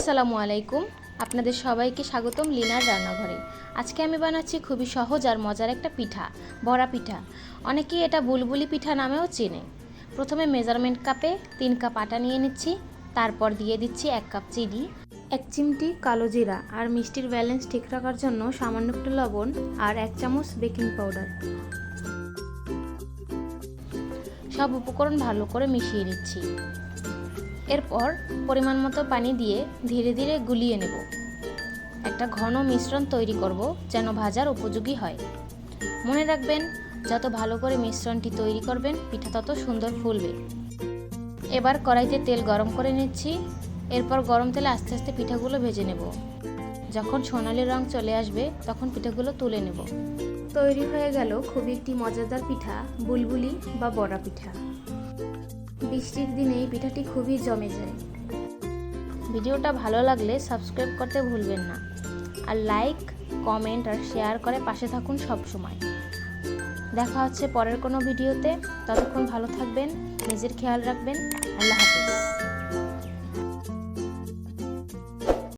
আসসালামু আলাইকুম। আপনাদের সবাইকে স্বাগতম লিনার রান্নাঘরে। আজকে আমি বানাচ্ছি খুবই সহজ আর মজার একটা পিঠা, বড়া পিঠা। অনেকেই এটা বুলবুলি পিঠা নামেও চেনে। প্রথমে মেজারমেন্ট কাপে তিন কাপ আটা নিয়ে নিচ্ছি, তারপর দিয়ে দিচ্ছি এক কাপ চিনি, এক চিমটি কালো জিরা আর মিষ্টির ব্যালেন্স ঠিক রাখার জন্য সামান্য একটু লবণ আর এক চামচ বেকিং পাউডার। সব উপকরণ ভালো করে মিশিয়ে নিচ্ছি। এরপর পরিমাণ মতো পানি দিয়ে ধীরে ধীরে গুলিয়ে নেব। একটা ঘন মিশ্রণ তৈরি করব যেন ভাজার উপযোগী হয়। মনে রাখবেন, যত ভালো করে মিশ্রণটি তৈরি করবেন, পিঠা তত সুন্দর ফুলবে। এবার কড়াইতে তেল গরম করে নিচ্ছি। এরপর গরম তেলে আস্তে আস্তে পিঠাগুলো ভেজে নেব। যখন সোনালি রং চলে আসবে, তখন পিঠাগুলো তুলে নেব। তৈরি হয়ে গেল খুবই একটি মজাদার পিঠা, বুলবুলি বা বড়া পিঠা। বৃষ্টির দিনে এই পিঠাটি খুবই জমে যায়। ভিডিওটা ভালো লাগলে সাবস্ক্রাইব করতে ভুলবেন না। আর লাইক, কমেন্ট আর শেয়ার করে পাশে থাকুন সব সময় দেখা হচ্ছে পরের কোনো ভিডিওতে। ততক্ষণ ভালো থাকবেন, নিজের খেয়াল রাখবেন। আল্লাহ হাফেজ।